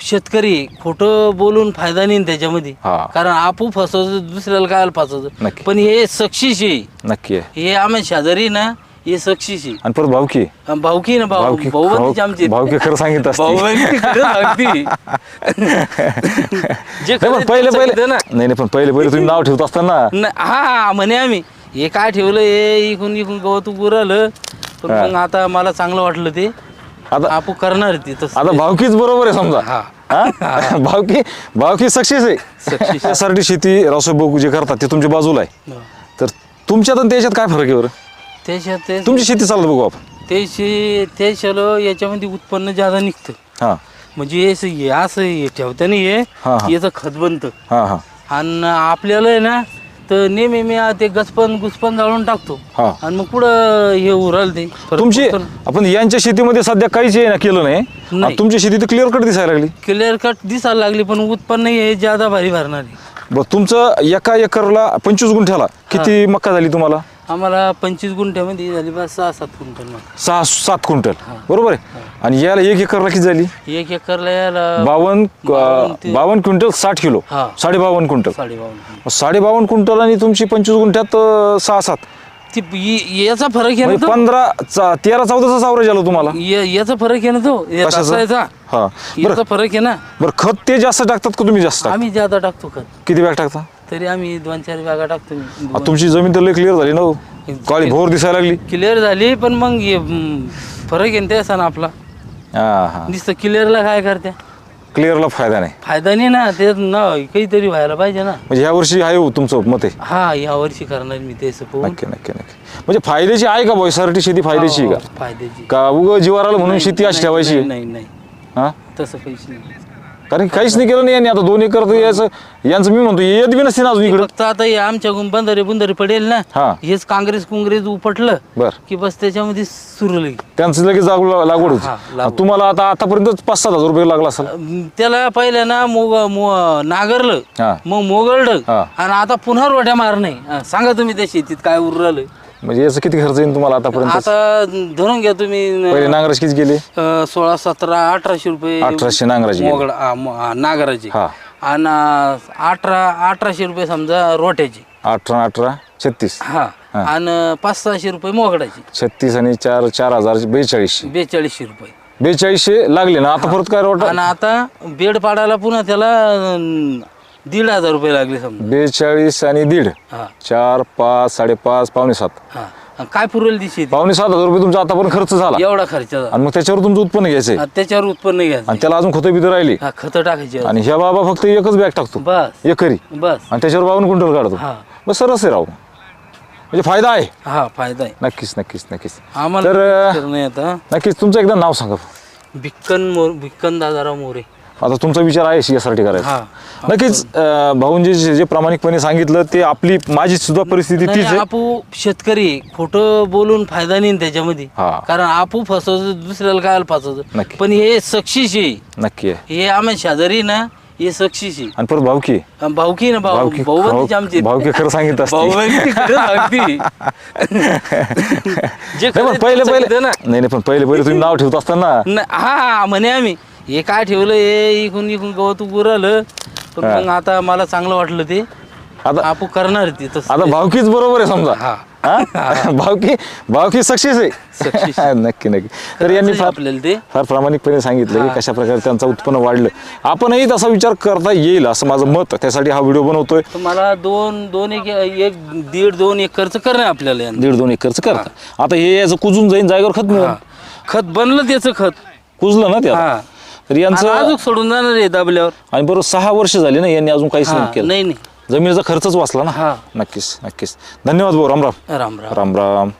शेतकरी खोटं बोलून फायदा नाही ना त्याच्यामध्ये. हा. कारण आपू फसवतो दुसऱ्याला काय फसवतो नक्की. पण हे सक्शिश आहे. नक्की आहे. हे आम्ही शेजारी ना हे सक्शिश आहे. आणि परत अन भाऊकी ना भाऊ. भावकी भाऊबंदीची आमची भावकी खरं सांगित असते. सांगती. जे पण खरं पहिले ते पहिले ना. नाही नाही पण पहिले पहिले तुम्ही नाव ठेवत असताना. न- हा म्हणे आम्ही. हे काय ठेवलं? हे इकून इकून गवत उरलं पण हा. मग आता मला चांगलं वाटलं ते. आता आपू करणार ते तसं. आता भावकीच बरोबर आहे समजा. हा. हा? भावकी भावकी सक्सेस आहे. Success. त्यासाठी शेती भाऊ जे करतात ते तुमच्या बाजूला आहे. हा. तर तुमच्यात आणि त्याच्यात काय फरक आहे बरं? ते तुमची शेती चालत बघू आपण. ते शे- ते शलो याच्यामध्ये उत्पन्न ज्यादा निघतं. हां. म्हणजे हे असं- हे असं हे ठेवताना हे हा, हा. याचं खत बनतं. हां हां. आणि आपल्याला आहे ना तर नेहमी मी ते गचपन गुचपन जाळून टाकतो. हा. आणि मग कुठं हे उराल ते. फरक तुमची पडतो ना. आपण यांच्या शेतीमध्ये सध्या काहीच हे ना केलं नाही. नाही. आणि तुमची शेती तर क्लिअर कट दिसायला लागली. क्लिअर कट दिसायला लागली पण उत्पन्न हे ज्यादा भारी भरणार आहे. बरं तुमचं एका एकरला पंचवीस गुंठ्याला किती मक्का झाली तुम्हाला? आम्हाला पंचवीस गुंठ्यामध्ये झाली बा सहा सात क्विंटल मग सहा सात क्विंटल बरोबर आहे? आणि याला एक एकरला किती झाली? एक एकरला याला बावन्न बावन्न ते- बावन्न क्विंटल साठ किलो. हा. साडे बावन्न क्विंटल. साडेबावन्न साडे बावन्न क्विंटल आणि तुमची पंचवीस गुंठ्यात अं, सहा सात. ती इ- याचा फरक आहे ना म्हणजे तो पंधरा चा- तेरा चौदाचा आवरेज आलं तुम्हाला. या- याचा फरक आहे ना तो या कशाचा? रसायचा. हा. याचा बरं फरक आहे ना? बरं खत ते जास्त टाकतात का तुम्ही जास्त? टाकता? आम्ही ज्यादा टाकतो खत. किती बॅग टाकता? तरी आम्ही दोन चार बॅगा टाकतो आ, तुमची जमीन तर लय क्लिअर झाली ना हो. काळी भोर दिसायला लागली. क्लिअर झाली पण मग हे, हम्म, फरक आहे ना आपला. हा हा. नुसतं क्लिअरला काय करते क्लिअरला फायदा नाही. फायदा नाही ना ते ना काहीतरी व्हायला पाहिजे ना. म्हणजे ह्या वर्षी आहे हो तुमचं मत आहे? हा या वर्षी करणार मी ते नक्की नक्की नक्की. म्हणजे फायद्याची आहे का भोयसारखी शेती फायद्याची आहे हो, का फायद्याची. का उग जीवाराला म्हणून शेती अशी ठेवायची? नाही नाही. हा? तसं काहीच नाही. कारण काहीच नाही केलं नाही यांनी आता दोन एकर तर याचं यांचं मी म्हणतो येत बी नसते ना अजून इकडं फक्त आता हे आमच्या बंधारे बुंधारे पडेल ना हा. हेच काँग्रेस कुंग्रेस उपटलं बर की बस त्याच्यामध्ये सुरू लगी त्यांचं लगेच जाग- लागवड हा, होती लागवड. तुम्हाला आता आतापर्यंत पाच सात हजार रुपये लागला असेल त्याला पहिलं ना मोग मो- नांगरलं हा. मग मोगळलं हा. आणि आता पुन्हा रोट्या मारणे हा, सांगा तुम्ही त्या शेतीत काय उरलं म्हणजे याचं किती खर्च येईल तुम्हाला आतापर्यंत? आता धरून घ्या तुम्ही पहिले नांगराची किती गेले? अं, सोळा सतरा अठराशे रुपये. अठराशे नांगराची गेली. मोगळ हा, मो- हा, नांगराची. हा. आणि अठरा अठराशे रुपये समजा रोट्याची. अठरा अठरा छत्तीस. हा. आणि पाच सहाशे रुपये मोगडाची छत्तीस आणि चार चार हजार बेचाळीसशे. बेचाळीसशे रुपये. बेचाळीसशे लागले ना? आता परत काय वाटत आणि आता बेड पाडायला पुन्हा त्याला अं, दीड हजार रुपये लागले समजा. बेचाळीस आणि दीड. हा. चार पाच साडेपाच पावणे सात. हा. आणि काय पुरेल ती शेती? पावणे सात हजार रुपये तुमचा आतापर्यंत खर्च झाला. एवढा खर्च झाला. आणि मग त्याच्यावर तुमचं उत्पन्न घ्यायचंय आणि त्याच्यावर उत्पन्न घ्यायचं आणि त्याला अजून खतं बितं राहिली. हा खतं टाकायची आणि ह्या बाबा फक्त एकच बॅग टाकतो. बस. एकरी. बस. आणि त्याच्यावर बावन्न क्विंटल काढतो. हा. बस सरस आहे राव. म्हणजे फायदा आहे. हा फायदा आहे. नक्कीच नक्कीच नक्कीच. आम्हाला तर अं, तर नाही आता. नक्कीच तुमचं एकदा नाव सांगा भिक्कन मोर भिक्कन दादाराव मोरे. आता तुमचा विचार आहे यासाठी करायचा. हा. नक्कीच अं, भाऊंजी जे जे प्रामाणिकपणे सांगितलं ते आपली माझी सुद्धा परिस्थिती तीच नाही, आहे. आपू शेतकरी खोटं बोलून फायदा नाही ना त्याच्यामध्ये. हा. कारण आपू फसवतो दुसऱ्याला काय फसवतो नक्की. पण हे सक्शिश आहे. नक्की आहे. हे आम्ही शेजारी ना हे सक्शिश आहे. आणि परत भाऊकी. आणि भाऊकी ना भाऊ. भाऊकी भाऊबंदीची आमची. भाऊकी खरं सांगित असते. भाऊबंदी खरं सांगती. जे नाही खरं पण पहिले पहिले सांगितलं ना. नाही नाही पण पहिले पहिले तुम्ही नाव ठेवत असताना. न- हा हा म्हणे आम्ही. हे काय ठेवलं हे? इकून इकून गवत उरलं पण. मग आता मला चांगलं वाटलं ते. आता आपू करणार ते तसं. आता भावकीच बरोबर आहे समजा. हा. हा? भावकी भावकी सक्सेस Success. आहे नक्की नक्की. तर यांनी फार आपल्याला ते. फार प्रामाणिकपणे सांगितलं की कशा प्रकारे त्यांचं उत्पन्न वाढलं. आपणही तसा विचार करता येईल असं माझं मत. त्यासाठी हा व्हिडिओ बनवतोय. तर मला दोन दोन एक एक दीड दोन एकरचं करणं आहे आपल्याला यंदा. दीड दोन एकरचं करता आता हे याचं कुजून जाईन जागेवर खत मिळेल. खत बनलं त्याचं खत. कुजलं ना ते आता. हा. तर यांचं अजून सोडून जाणार आहे दाबल्यावर. आणि बरोबर सहा वर्ष झाली ना यांनी अजून काहीच नाही केलं. नाही नाही. जमिनीचा खर्चच वाचला ना. हा. नक्कीच नक्कीच. धन्यवाद भाऊ राम राम. राम राम. राम राम.